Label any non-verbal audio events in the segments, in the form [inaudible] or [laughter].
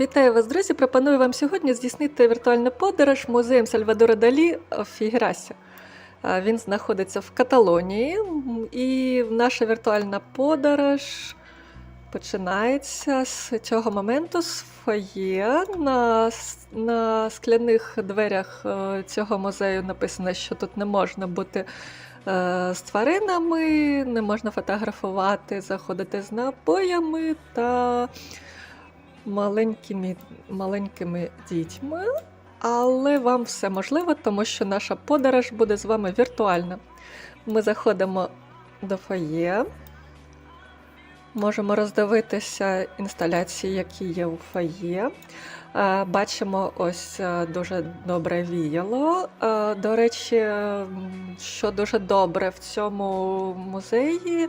Вітаю вас, друзі! Пропоную вам сьогодні здійснити віртуальну подорож музеєм Сальвадора Далі в Фігерасі. Він знаходиться в Каталонії, і наша віртуальна подорож починається з цього моменту з фоє. На, на скляних дверях е, цього музею написано, що тут не можна бути е, з тваринами, не можна фотографувати, заходити з напоями та маленькими, маленькими дітьми, але вам все можливо, тому що наша подорож буде з вами віртуальна. Ми заходимо до фоє, можемо роздивитися інсталяції, які є у фоє. Е, Бачимо ось е, дуже добре віяло. Е, До речі, що дуже добре в цьому музеї,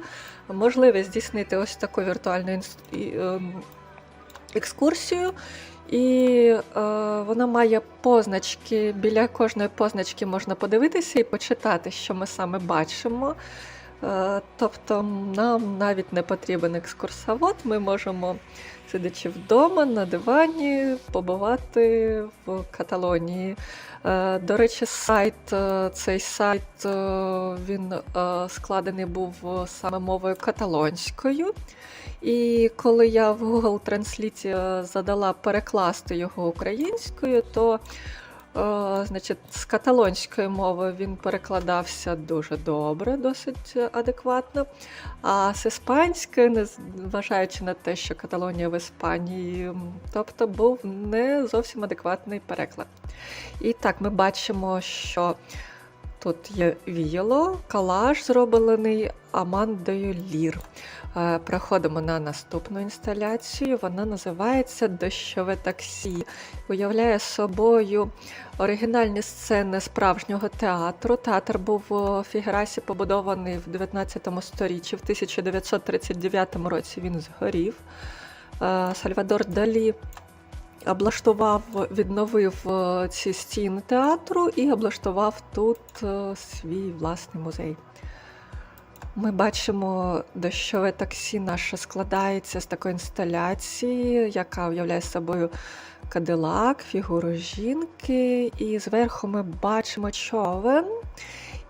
можливість здійснити ось таку віртуальну ем, екскурсію, і е, вона має позначки. Біля кожної позначки можна подивитися і почитати, що ми саме бачимо. Е, тобто нам навіть не потрібен екскурсовод, ми можемо, сидячи вдома на дивані, побувати в Каталонії. Е, До речі, сайт, е, цей сайт е, він е, складений був саме мовою каталонською. І коли я в Google Translate е, задала перекласти його українською, то е, значить, з каталонської мови він перекладався дуже добре, досить адекватно. А з іспанської, не зважаючи на те, що Каталонія в Іспанії, тобто був не зовсім адекватний переклад. І так, ми бачимо, що тут є віяло, колаж зроблений Амандою Лір. Е, Проходимо на наступну інсталяцію. Вона називається Дощове таксі. Уявляє собою оригінальні сцени справжнього театру. Театр був у Фігерасі побудований в 19 сторіччі. В 1939 році він згорів. Е, Сальвадор Далі облаштував, відновив е, ці стіни театру і облаштував тут свій власний музей. Ми бачимо, дощове таксі наше складається з такої інсталяції, яка уявляє собою кадилак, фігуру жінки, і зверху ми бачимо човен.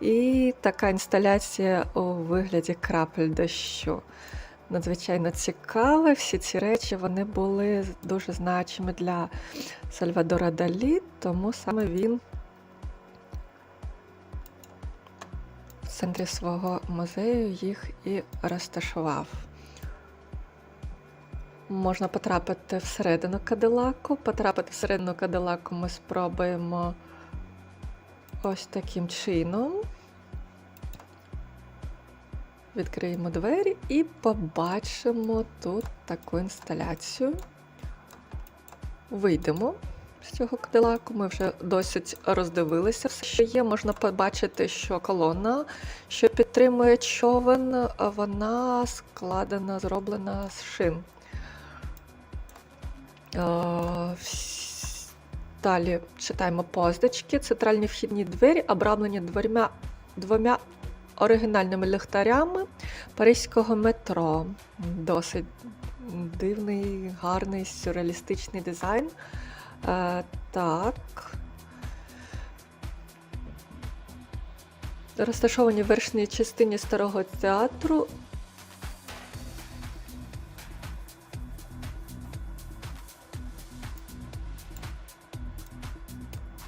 І така інсталяція у вигляді крапель дощу. Надзвичайно цікаве. Всі ці речі вони були дуже значими для Сальвадора Далі, тому саме він центрі свого музею їх і розташував. Можна потрапити всередину кадилаку. Потрапити всередину кадилаку ми спробуємо ось таким чином. Відкриємо двері і побачимо тут таку інсталяцію. Вийдемо цього кадилаку. Ми вже досить роздивилися все, що є. Можна побачити, що колона, що підтримує човен, вона складена, зроблена з шин. Е, Далі читаємо позначки. Центральні вхідні двері обрамлені дверьма, двома оригінальними ліхтарями паризького метро. Досить дивний, гарний, сюрреалістичний дизайн. Е, так. Розташовані в верхній частині старого театру.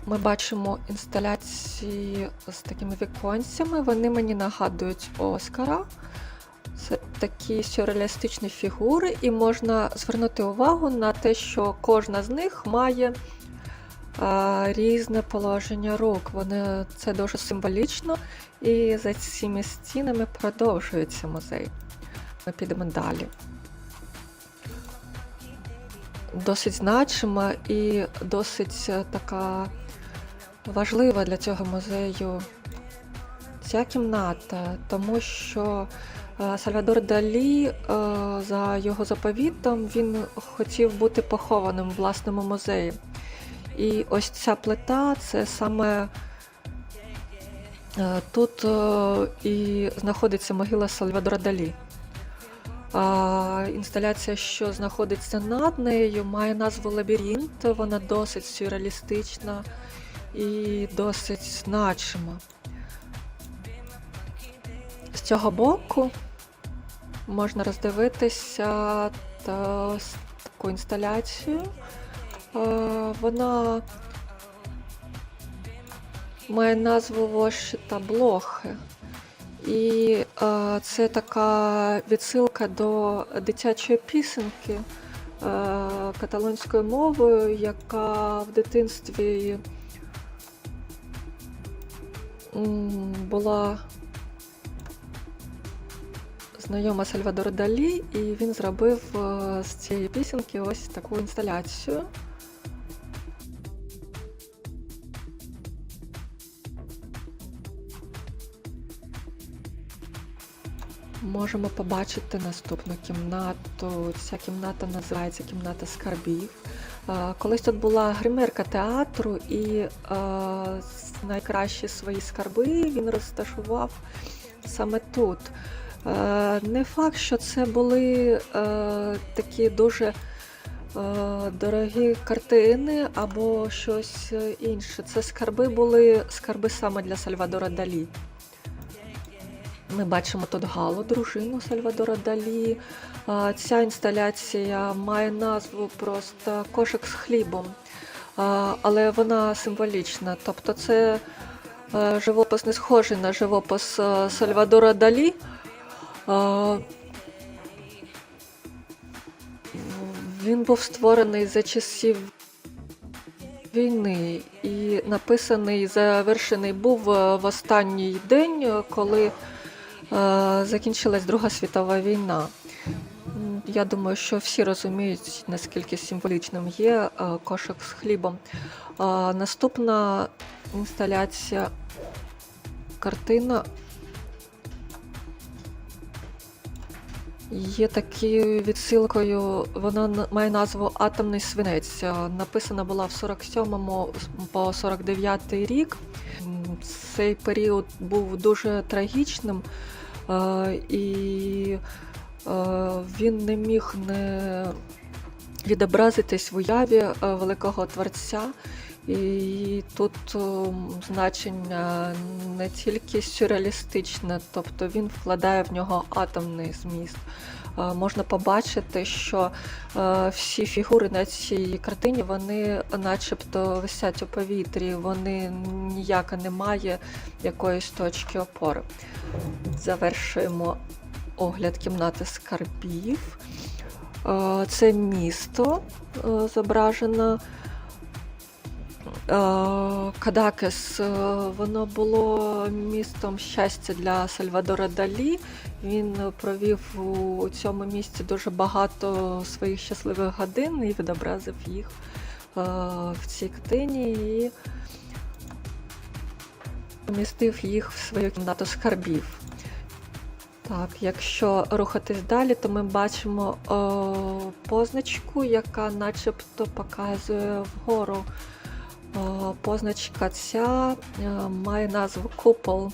Ми бачимо інсталяції з такими віконцями. Вони мені нагадують Оскара. Такі сюрреалістичні фігури, і можна звернути увагу на те, що кожна з них має е, різне положення рук. Вони, це дуже символічно, і за цими стінами продовжується музей. Ми підемо далі. Досить значима і досить е, така важлива для цього музею ця кімната, тому що е, Сальвадор Далі, е, за його заповітом, він хотів бути похованим в власному музеї. І ось ця плита це саме е, тут і знаходиться могила Сальвадора Далі. Інсталяція, що знаходиться над нею, має назву Лабіринт. Вона досить сюрреалістична і досить значима. З цього боку можна роздивитися та, таку інсталяцію. Е, Вона має назву Воші та Блохи. І е, це така відсилка до дитячої пісеньки е, каталонською мовою, яка в дитинстві була знайома Сальвадору Далі, і він зробив е, з цієї пісеньки ось таку інсталяцію. Можемо побачити наступну кімнату. Ця кімната називається кімната скарбів. Е, Колись тут була гримерка театру, і е, найкращі свої скарби він розташував саме тут. Е, Не факт, що це були е, такі дуже е, дорогі картини або щось інше. Це скарби були скарби саме для Сальвадора Далі. Ми бачимо тут Галу, дружину Сальвадора Далі. Ця інсталяція має назву просто кошик з хлібом, але вона символічна. Тобто це живопис не схожий на живопис Сальвадора Далі. А, Він був створений за часів війни і написаний, завершений був е, в останній день, е, коли е, закінчилась Друга світова війна. Я думаю, що всі розуміють, наскільки символічним є е, кошик з хлібом. Е, Наступна інсталяція картина Є такою відсилкою, вона має назву Атомний свинець. Е, Написана була в 47 по 49 рік. Цей період був дуже трагічним, е, і е, він не міг не відобразитись в уяві великого творця. І тут ем, значення не тільки сюрреалістичне, тобто він вкладає в нього атомний зміст. Е, Можна побачити, що е, всі фігури на цій картині вони начебто висять у повітрі, вони ніяка немає якоїсь точки опори. Завершуємо огляд кімнати скарбів. Е, Це місто е, зображено. Е, Кадакес, е, воно було містом щастя для Сальвадора Далі. Він провів у цьому місці дуже багато своїх щасливих годин і відобразив їх е, в цій картині і помістив їх в свою кімнату скарбів. Так, якщо рухатись далі, то ми бачимо е, позначку, яка начебто показує вгору. Позначка ця е, має назву купол.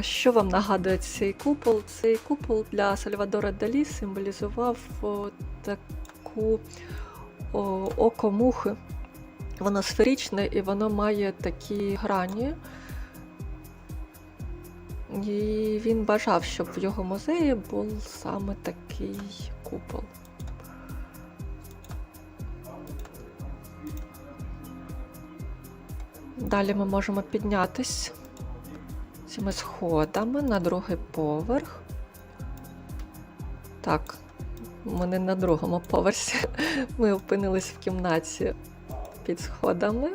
Що вам нагадує цей купол? Цей купол для Сальвадора Далі символізував таку око мухи. Воно сферичне і воно має такі грані. І він бажав, щоб в його музеї був саме такий купол. Далі ми можемо піднятись цими сходами на другий поверх. Так, ми не на другому поверсі. Ми опинились в кімнаті під сходами.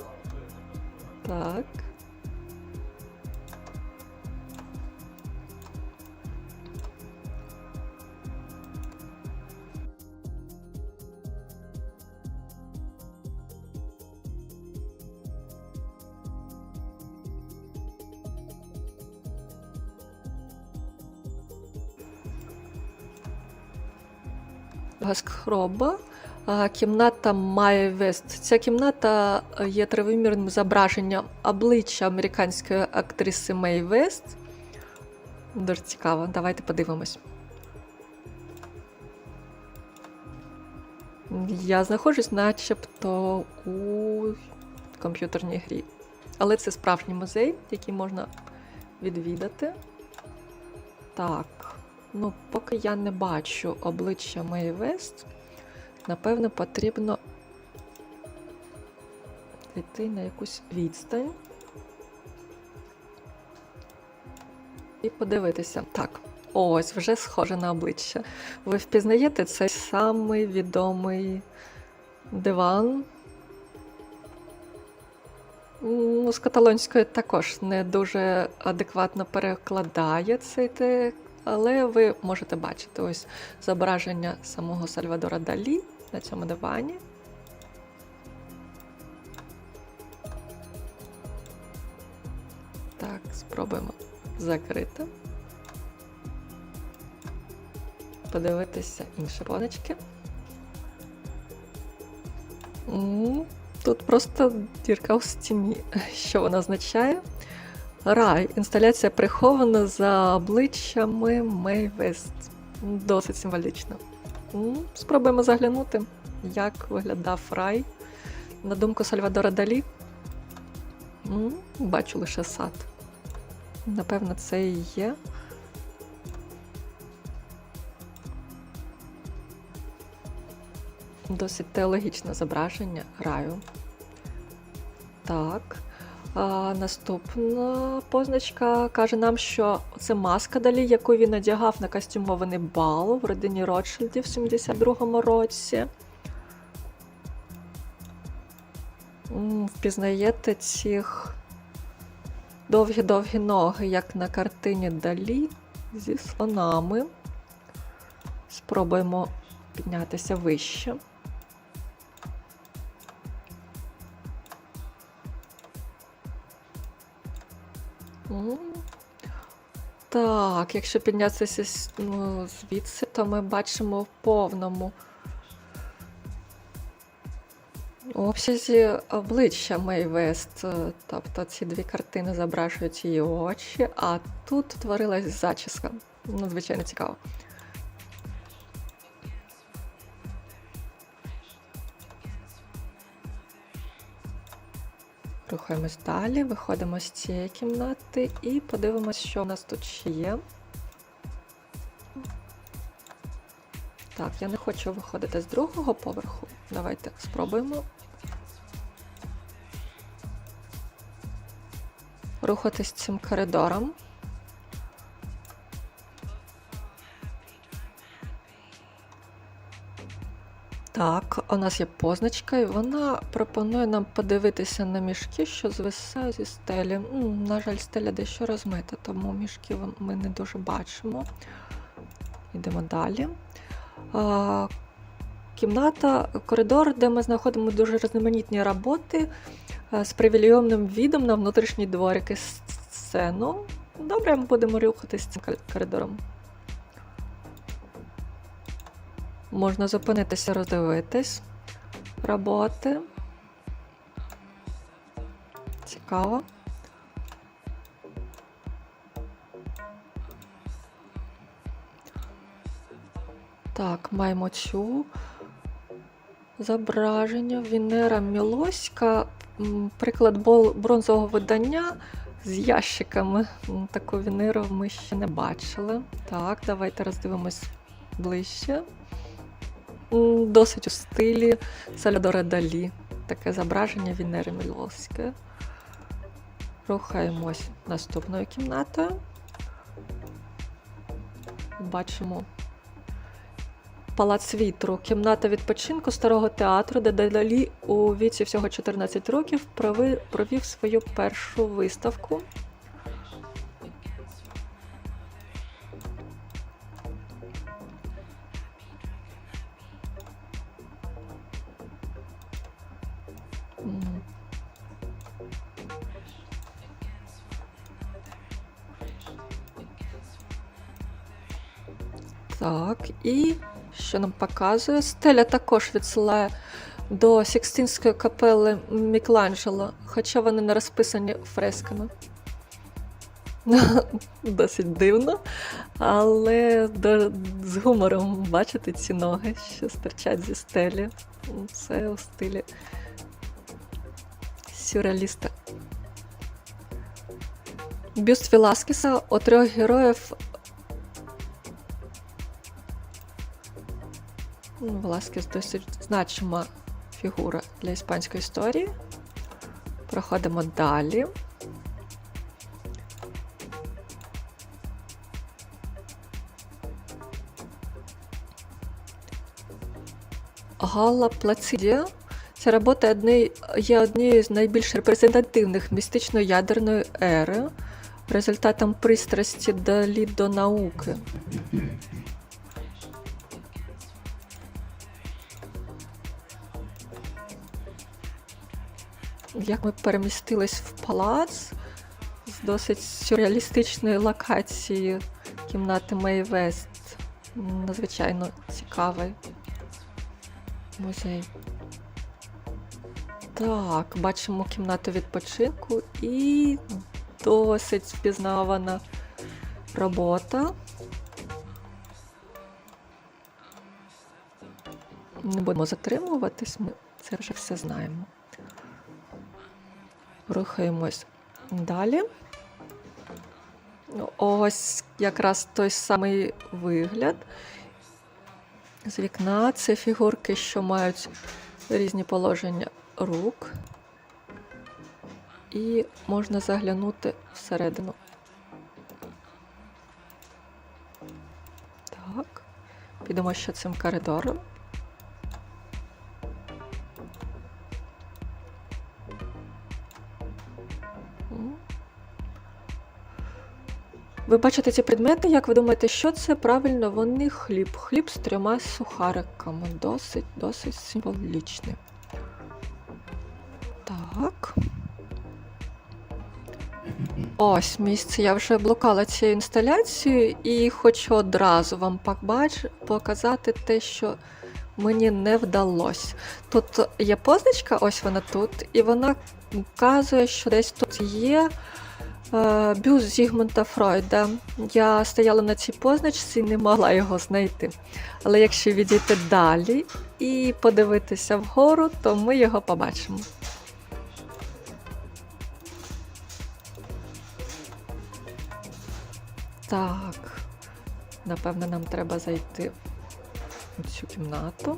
Так. Гаскроба. Кімната Вест. Ця кімната е, є тривимірним зображенням обличчя американської актриси Мей Вест. Дуже цікаво, давайте подивимось. Я знаходжусь начебто у комп'ютерній грі. Але це справжній музей, який можна відвідати. Так ну поки я не бачу обличчя Мей Вест, напевно, потрібно йти на якусь відстань. І подивитися. Так, ось вже схоже на обличчя. Ви впізнаєте цей самий відомий диван. Ну, з каталонської також не дуже адекватно перекладає цей текст, але ви можете бачити ось зображення самого Сальвадора Далі на цьому дивані. Так, спробуємо закрити. Подивитися інші поночки. Тут просто дірка в стіні. Що вона означає? Рай. Інсталяція прихована за обличчями Мей Вест. Досить символічно. Спробуємо заглянути, як виглядав рай. На думку Сальвадора Далі. Бачу лише сад. Напевно, це і є. Досить теологічне зображення раю. Так. А, наступна позначка каже нам, що це маска далі, яку він надягав на костюмований бал в родині Ротшильдів в 72-му році. Впізнаєте цих довгі-довгі ноги, як на картині Далі зі слонами. Спробуємо піднятися вище. Так, якщо піднятися ну, звідси, то ми бачимо в повному обсязі обличчя Мей Вест. Е, Тобто ці дві картини зображують її очі, а тут творилась зачіска. Надзвичайно цікаво. Рухаємось далі, виходимо з цієї кімнати і подивимось, що у нас тут ще є. Так, я не хочу виходити з другого поверху. Давайте спробуємо. Рухатись цим коридором. У нас є позначка, і вона пропонує нам подивитися на мішки, що звисають зі стелі. М, На жаль, стеля дещо розмита, тому мішки ми не дуже бачимо. Йдемо далі. Кімната, коридор, де ми знаходимо дуже різноманітні роботи з привілейовним відом на внутрішній дворик і сцену. Добре, ми будемо рухатись цим коридором. Можна зупинитися, роздивитись роботи. Цікаво. Так, маємо цю зображення Венера Мілоська. Приклад бронзового видання з ящиками. Таку Венеру ми ще не бачили. Так, давайте роздивимось ближче. Досить у стилі Сальвадора Далі. Таке зображення Венери Мілоської. Рухаємось наступною кімнатою. Бачимо Палац вітру, кімната відпочинку старого театру, де Далі у віці всього 14 років провів свою першу виставку. Що нам показує? Стеля також відсилає до Сікстинської капели Мікланджело, хоча вони не розписані фресками. [laughs] Досить дивно, але з гумором бачити ці ноги, що стирчать зі стелі. Це у стилі сюрреаліста. Бюст Веласкеса у трьох героїв. Веласкес досить значима фігура для іспанської історії. Проходимо далі. Галла Плацидія. Ця робота є однією з найбільш репрезентативних містично-ядерної ери, результатом пристрасті Далі до науки. Як ми перемістились в палац з досить сюрреалістичної локації кімнати Мей Вест. Надзвичайно цікавий музей. Так, бачимо кімнату відпочинку і досить впізнавана робота. Не будемо затримуватись, ми це вже все знаємо. Рухаємось далі. Ось якраз той самий вигляд. З вікна це фігурки, що мають різні положення рук. І можна заглянути всередину. Так. Підемо ще цим коридором. Ви бачите ці предмети, як ви думаєте, що це? Правильно, вони хліб. Хліб з трьома сухариками. Досить, досить символічний. Так. Ось місце. Я вже блукала цією інсталяцією і хочу одразу вам показати те, що мені не вдалося. Тут є позначка, ось вона тут, і вона вказує, що десь тут є бюст Зігмунда Фройда. Я стояла на цій позначці і не могла його знайти. Але якщо відійти далі і подивитися вгору, то ми його побачимо. Так, напевно, нам треба зайти в цю кімнату.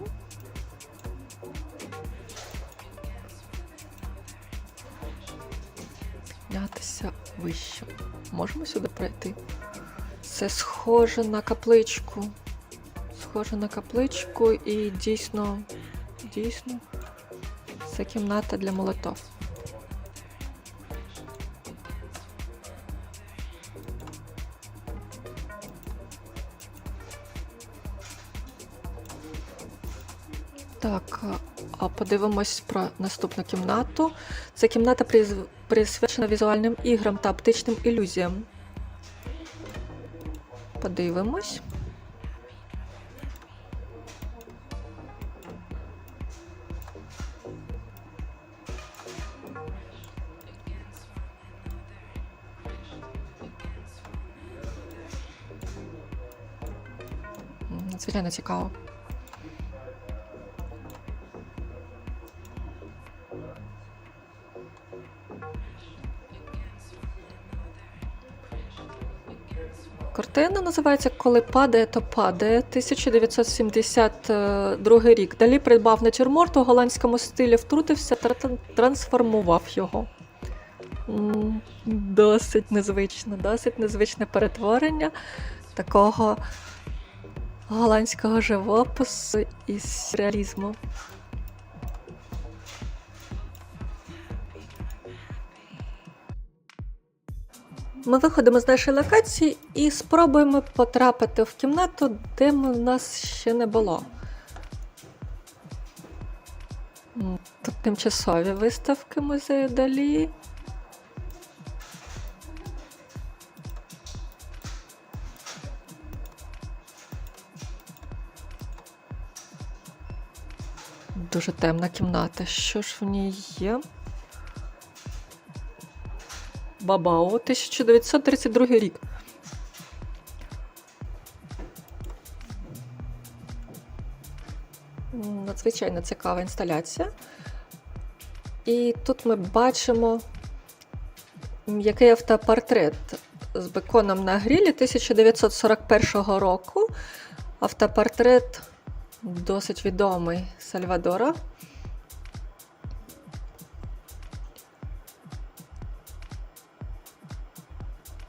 Піднятися вище. Можемо сюди пройти? Це схоже на капличку. Схоже на капличку і дійсно, дійсно, це кімната для молотов. Так, подивимось про наступну кімнату. Це кімната присвячена візуальним іграм та оптичним ілюзіям. Подивимось. М, Надзвичайно цікаво. Картина називається Коли падає, то падає. 1972 рік. Далі придбав натюрморт у голландському стилі, втрутився та трансформував його. Досить незвично, досить незвичне перетворення такого голландського живопису із сюрреалізму. Ми виходимо з нашої локації і спробуємо потрапити в кімнату, де м- нас ще не було. Тут тимчасові виставки музею Далі. Дуже темна кімната. Що ж в ній є? Бабао, 1932 рік. Надзвичайно цікава інсталяція. І тут ми бачимо м'який автопортрет з беконом на грілі 1941 року. Автопортрет досить відомий Сальвадора.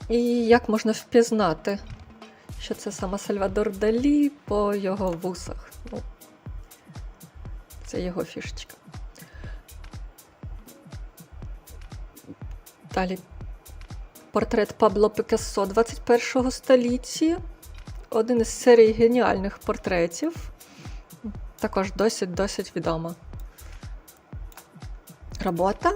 І як можна впізнати, що це саме Сальвадор Далі по його вусах. Ну, це його фішечка. Далі портрет Пабло Пікассо 21 столітті. Один із серій геніальних портретів. Також досить досить відома робота.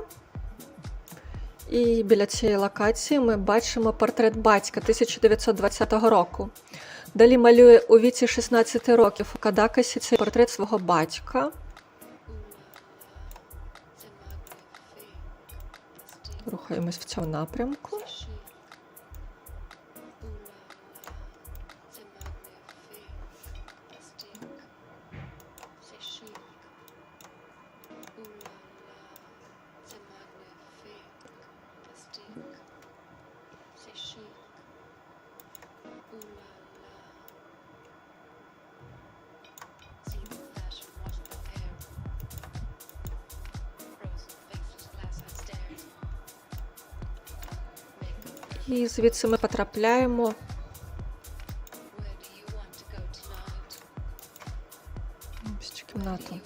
І біля цієї локації ми бачимо портрет батька 1920 року. Далі малює у віці 16 років у Кадакасі цей портрет свого батька. Рухаємось в цьому напрямку. Звідси ми потрапляємо в цю.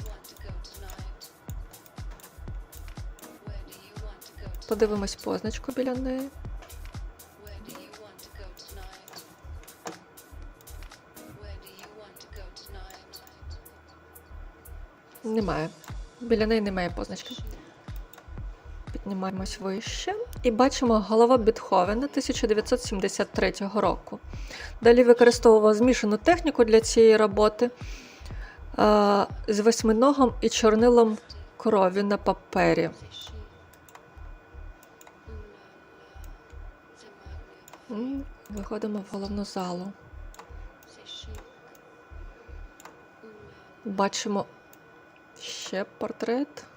Подивимось позначку біля неї. Немає. Біля неї немає позначки. Піднімаємось вище і бачимо голова Бетховена 1973 року. Далі використовував змішану техніку для цієї роботи е, з восьминогом і чорнилом крові на папері. Виходимо в головну залу. Бачимо ще портрет.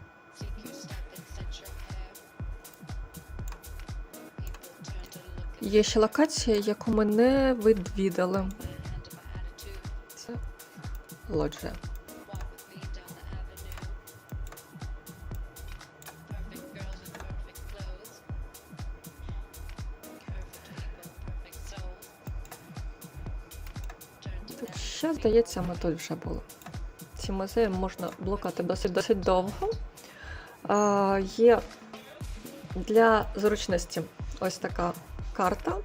Є ще локація, яку ми не відвідали. Це лоджія. Тут ще, здається, ми тут вже були. Ці музеї можна блукати досить досить довго. А, є для зручності ось така карта,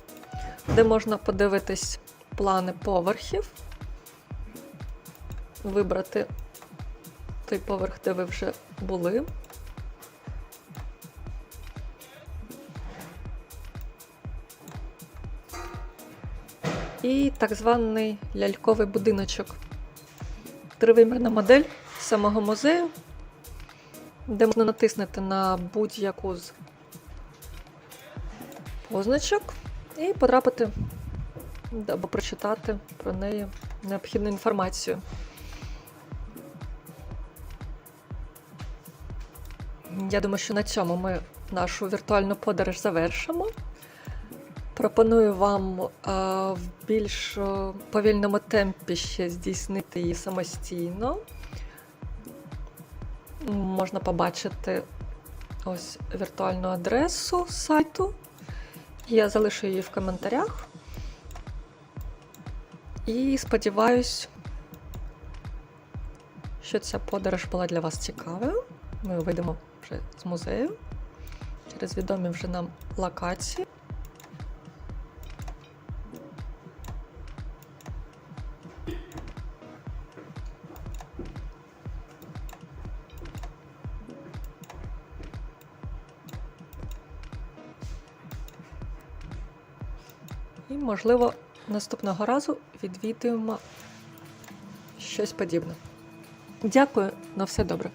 де можна подивитись плани поверхів, вибрати той поверх, де ви вже були. І так званий ляльковий будиночок. Тривимірна модель самого музею, де можна натиснути на будь-яку з позначок і потрапити або прочитати про неї необхідну інформацію. Я думаю, що на цьому ми нашу віртуальну подорож завершимо. Пропоную вам е, в більш е, повільному темпі ще здійснити її самостійно. Можна побачити ось віртуальну адресу сайту. Я залишу її в коментарях. І сподіваюсь, що ця подорож була для вас цікавою. Ми вийдемо вже з музею через відомі вже нам локації. Можливо, наступного разу відвідуємо щось подібне. Дякую, на все добре.